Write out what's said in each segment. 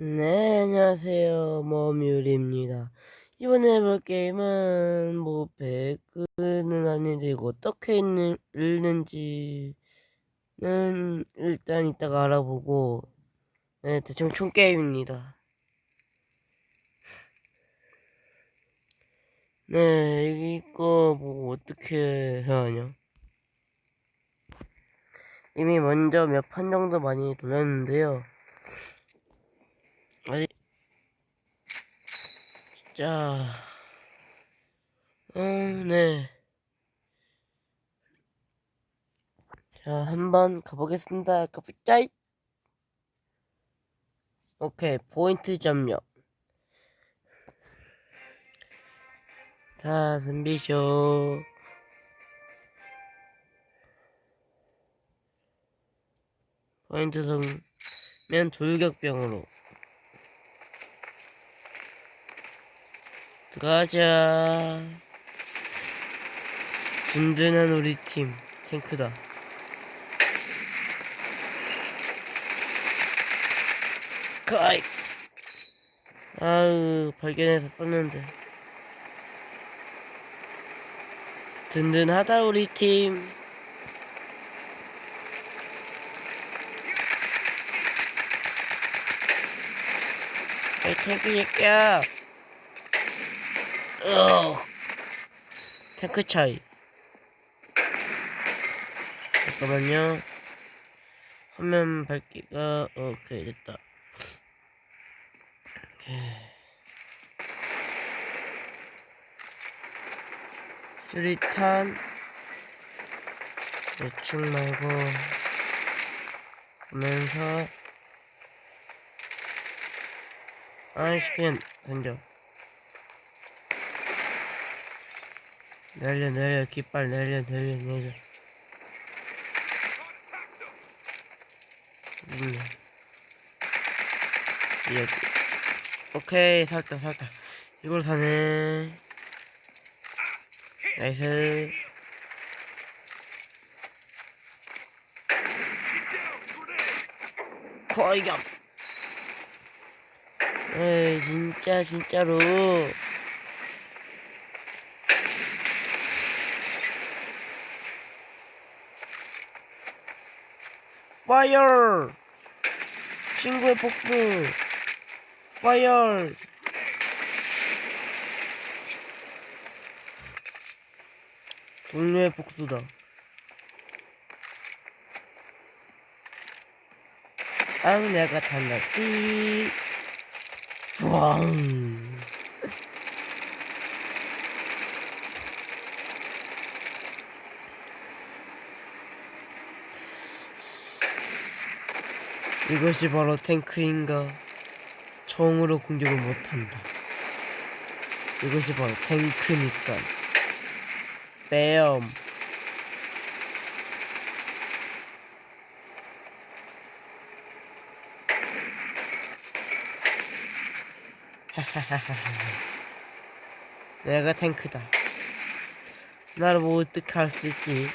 네, 안녕하세요. 머뮤리입니다. 이번에 해볼 게임은 뭐 배그는 아닌데 이거 어떻게 읽는, 읽는지는 일단 이따가 알아보고 네, 대충 총 게임입니다. 네, 이거 뭐 어떻게 해야 하냐? 이미 먼저 몇 판 정도 많이 돌렸는데요. 아니, 자, 음, 네. 자, 한번 가보겠습니다. 가보자. 오케이, 포인트 점령. 자, 준비쇼. 포인트 성면 돌격병으로. 들어 가자. 든든한 우리 팀, 탱크다. 가이! 아유, 발견해서 썼는데. 든든하다, 우리 팀. 이 탱크 새끼야. 어. 탱크 차이. 잠깐만요. 화면 밝기가 오케이 됐다. 오케이. 수리탄 대충 말고 보면서 그냥 던져 내려 내려 깃발 내려 내려 내려. 있네 여기 오케이 살다 살다. 이걸 사네. 나이스. 거이겸. 에이 진짜 진짜로 파이어 친구의 폭풍 파이어 동료의 복수다. 앙 내가 탄다띠 부앙 이것이 바로 탱크인가 총으로 공격을 못한다 이것이 바로 탱크니까 뺨 내가 탱크다. 나를 뭐 어떻게 할 수 있지?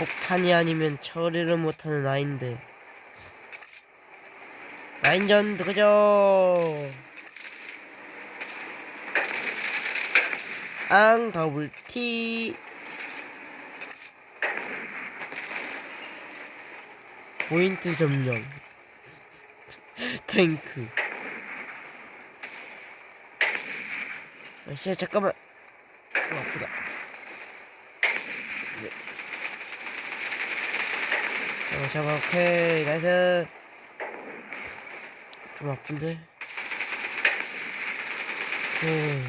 폭탄이 아니면 처리를 못하는 아인데. 라인전 들어가죠. 앙 더블 T. 포인트 점령. 탱크. 아씨 잠깐만. 어, 아프다. 잡아 잡아 오케이 나이스. 좀 아픈데. 오케이.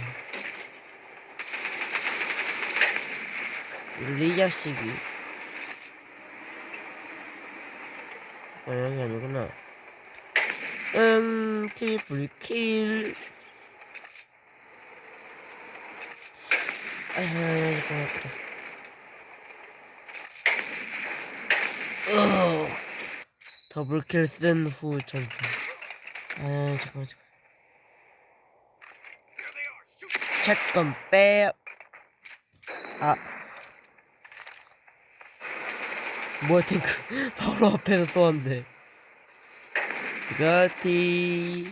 이 자식이. 아 여기 아니구나. 음, 트리플 킬. 아휴, 고맙다. 더블 킬 쓴 후 전투. 아, 잠깐만, 잠깐만. 채권 빼. 아. 뭐야 탱크 바로 앞에서 쏘았는데 가티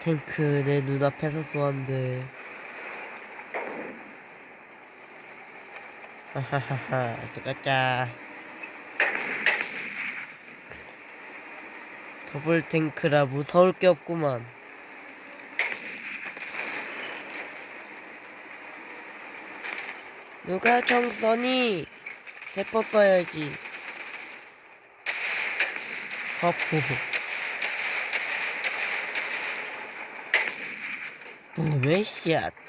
탱크 내 눈앞에서 쏘았는데 하하하하 똑같자 더블 탱크라 무서울 게 없구만 누가 총 쏘니? 세포 써야지. 허프. 붐의 샷.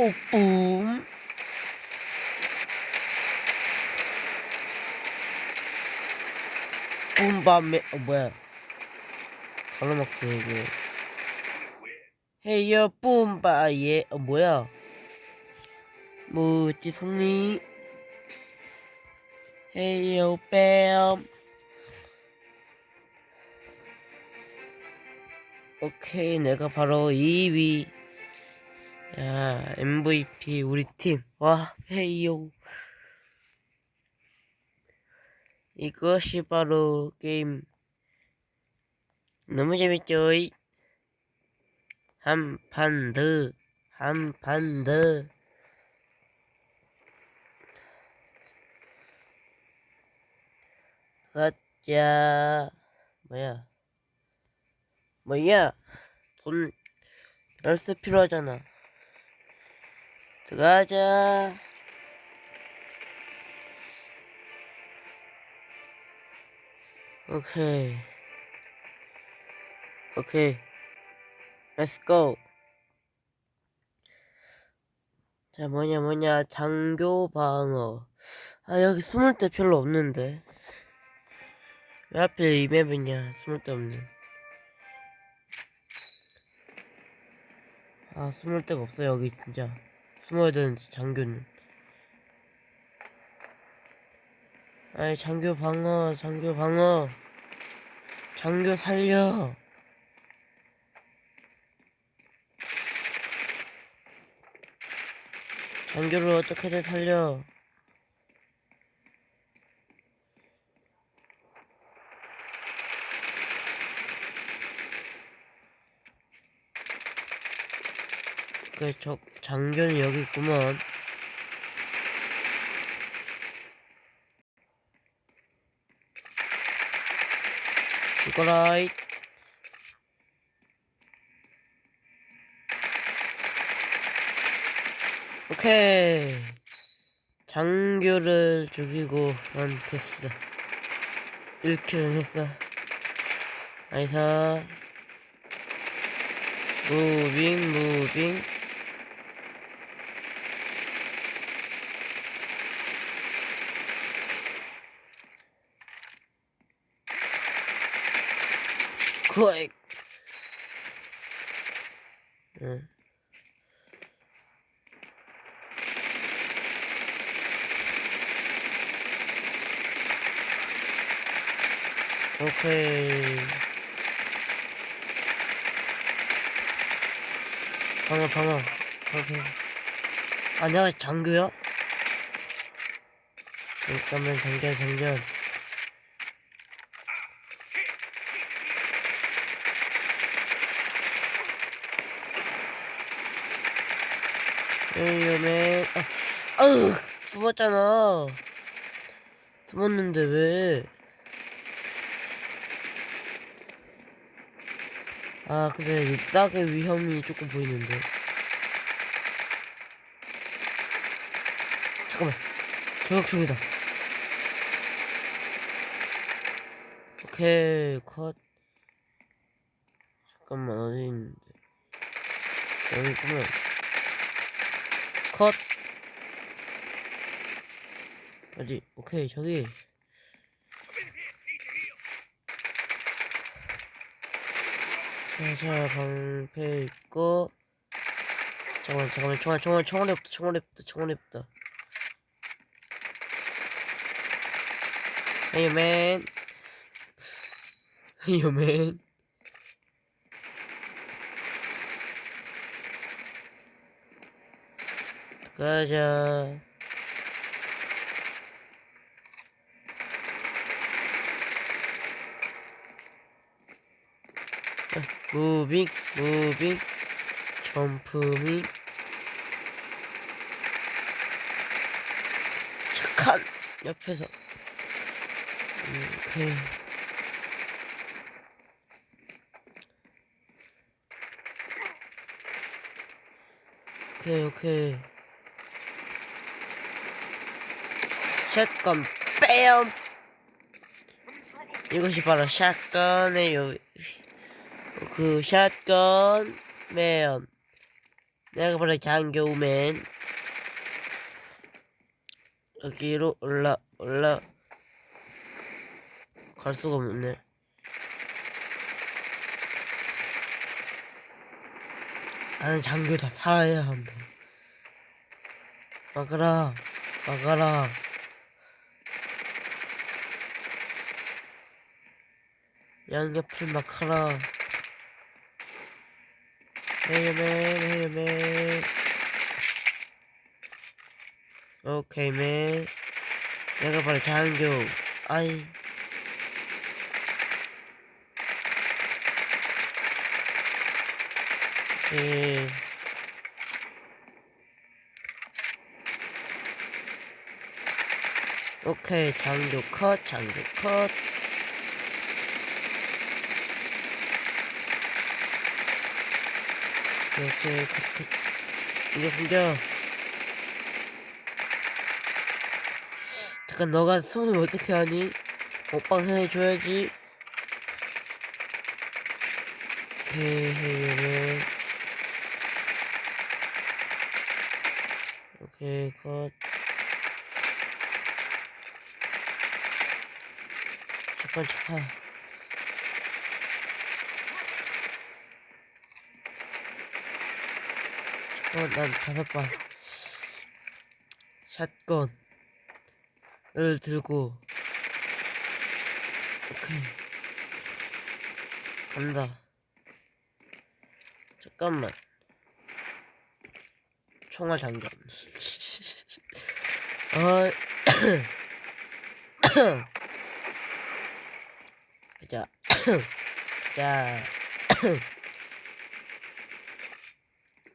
오, 붐. 붐밤에, 어, 뭐야. 갈라먹네, 이거. 헤이요 뿜바 예 어 뭐야 뭐지 성리 헤이요 뺨 오케이 내가 바로 2위 야 MVP 우리 팀 와 헤이요 이것이 바로 게임 너무 재밌죠 이? 한판 더, 한 판 더. 가자. 뭐야? 뭐야? 돈 열쇠 필요하잖아. 들어가자. 오케이. 오케이. Let's go. 자, 뭐냐, 뭐냐, 장교 방어. 아, 여기 숨을 데 별로 없는데. 왜 하필 이 맵이냐, 숨을 데 없네. 아, 숨을 데가 없어, 여기, 진짜. 숨어야 장교는. 아이, 장교 방어, 장교 방어. 장교 살려. 장교를 어떻게든 살려. 그, 저, 장교는 여기 있구먼. 이거라이. 오케이. 장교를 죽이고 난 됐어. 1킬은 했어. 나이사. 무빙, 무빙. 굿. 응. 오케이. 방어, 방어. 아, 내가 장교야? 잠깐만, 장전, 장전. 에이맨 아, 아으 숨었잖아 숨었는데 왜 아, 근데 육닥의 위험이 조금 보이는데. 잠깐만. 저격총이다. 오케이, 컷. 잠깐만, 어디 있는데. 여기 있구나. 컷. 어디, 오케이, 저기. 자, 방패 있고. 잠깐만, 잠깐만, 총알, 총알, 총알이 없다, 총알이 없다, 총알이 없다. Hey, man. 가자. 무빙, 무빙, 점프밍. 착한 옆에서. 음, 오케이. 오케이, 오케이. 샷건 뺨! 이것이 바로 샷건의 요, 그 샷건 맨. 내가 바로 장교맨. 여기로 올라, 올라. 갈 수가 없네. 나는 장교 다 살아야 한다. 막아라, 막아라. 양옆을 막아라. 헤이맨, 헤이맨. 오케이, 맨. 내가 바로 장교. 아이. 예. 오케이, 장교 컷, 장교 컷. 오케이, 오케이. 이제 숨겨. 잠깐, 너가 숨을 어떻게 하니? 오빠 해줘야지. 오케이, 해줘네. 오케이, 컷. 잠깐, 잠깐. 난 다섯 발. 샷건을 들고. 오케이. 간다. 잠깐만. 총알 장전. 어, 자, 자,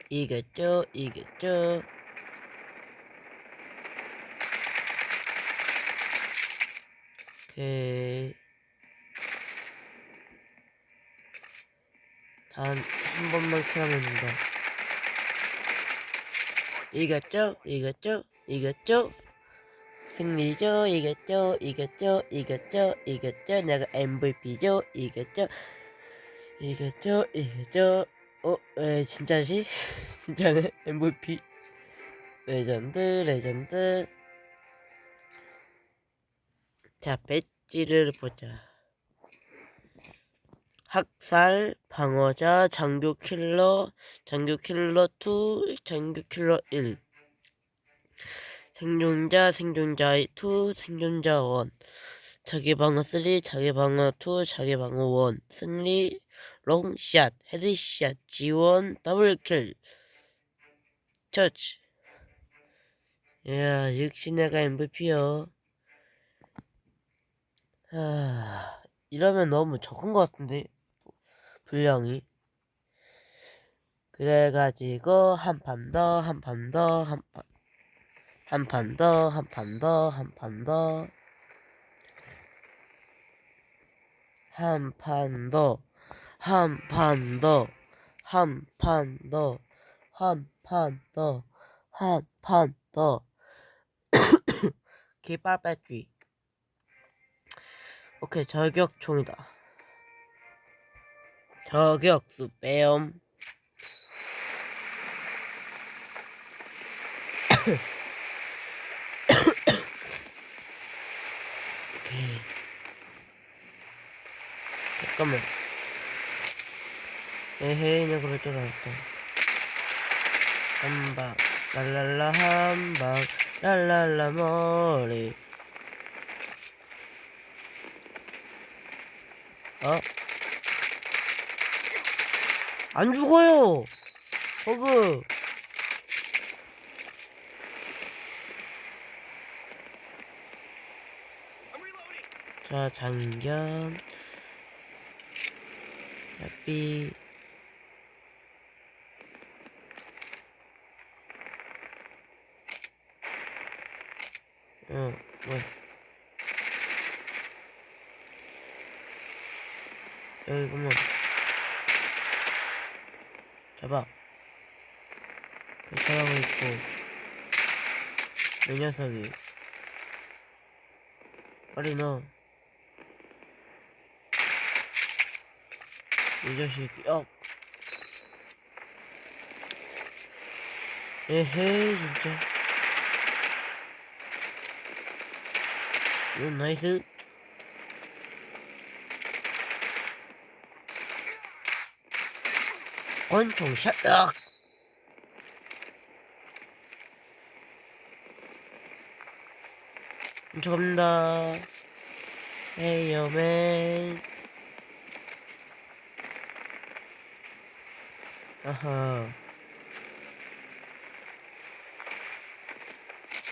이겼죠, 이겼죠. 오케이. 단 한 번만 킬하면 된다. 이겼죠? 이겼죠? 이겼죠? 승리죠? 이겼죠? 이겼죠? 이겼죠? 이겼죠? 내가 MVP죠? 이겼죠? 이겼죠? 이겼죠? 어? 에 진짜지? 진짜네? MVP 레전드 레전드 자 배지를 보자 학살, 방어자, 장교 킬러, 장교 킬러 2, 장교 킬러 1 생존자, 생존자 2, 생존자 1 자기 방어 3, 자기 방어 2, 자기 방어 1 승리, 롱샷, 헤드샷, 지원, 더블킬 처치 야 역시 내가 MVP요. 아 이러면 너무 적은 것 같은데 분량이. 그래가지고 한 판 더, 한 판 더, 한 판, 한 판 더, 한 판 더, 한 판 더, 한 판 더, 한 판 더, 한 판 더, 한 판 더, 한 판 더, 기빨 뺏기. 오케이, 저격총이다. 저격수 빼엄 오케이 잠깐만 에헤이 나 그럴 줄 알았다 한박 랄랄라 한박 랄랄라 머리 어? 안 죽어요! 버그! 자, 장견. 야삐. 어, 뭐. 여기구먼. 잡아. 대처하고 있고. 이 녀석이. 빨리 넣어. 이 자식이, 어. 에헤이, 진짜. 오, 나이스. 권총샷, 악! 훔쳐갑니다. 헤이어맨. 아하.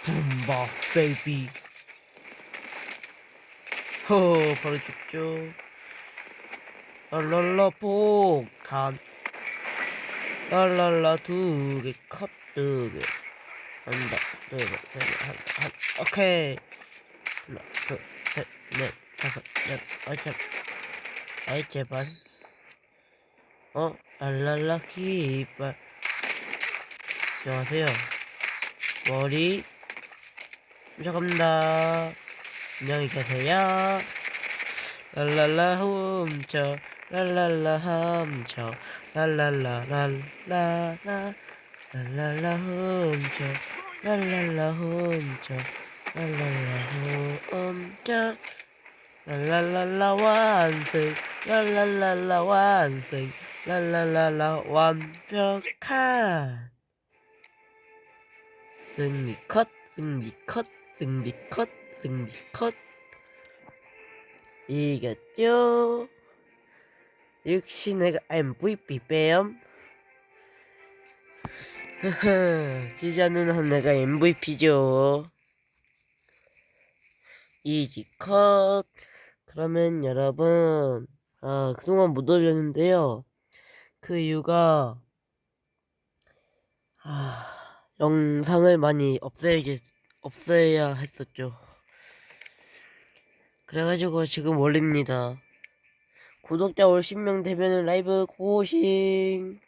붐박, 베이비. 허, 바로 죽죠. 랄랄라, 폭탄. 랄랄라, 두 개, 컷, 두 개. 한다, 둘, 셋, 넷, 한, 한, 오케이. 하나, 둘, 셋, 넷, 다섯, 여섯, 아이, 참. 아이, 제발. 어, 랄랄라, 기발. 안녕하세요. 머리. 시작합니다. 안녕히 계세요. 랄랄라, 훔쳐. 랄랄라, 훔쳐. 랄랄라, 랄라라. 랄랄라, 훔쳐. 랄랄라, 훔쳐. 랄랄라 홈자 랄랄랄라 완승 랄랄랄라 완승 랄랄랄라 완벽한 승리 컷 승리 컷 승리 컷 승리 컷 이겼죠 역시 내가 MVP 뺨 흐흐 지자는 한 내가 MVP죠 이지 컷. 그러면 여러분, 아, 그동안 못 올렸는데요. 그 이유가, 아, 영상을 많이 없애야, 없애야 했었죠. 그래가지고 지금 올립니다. 구독자 올 10명 되면 라이브 고싱.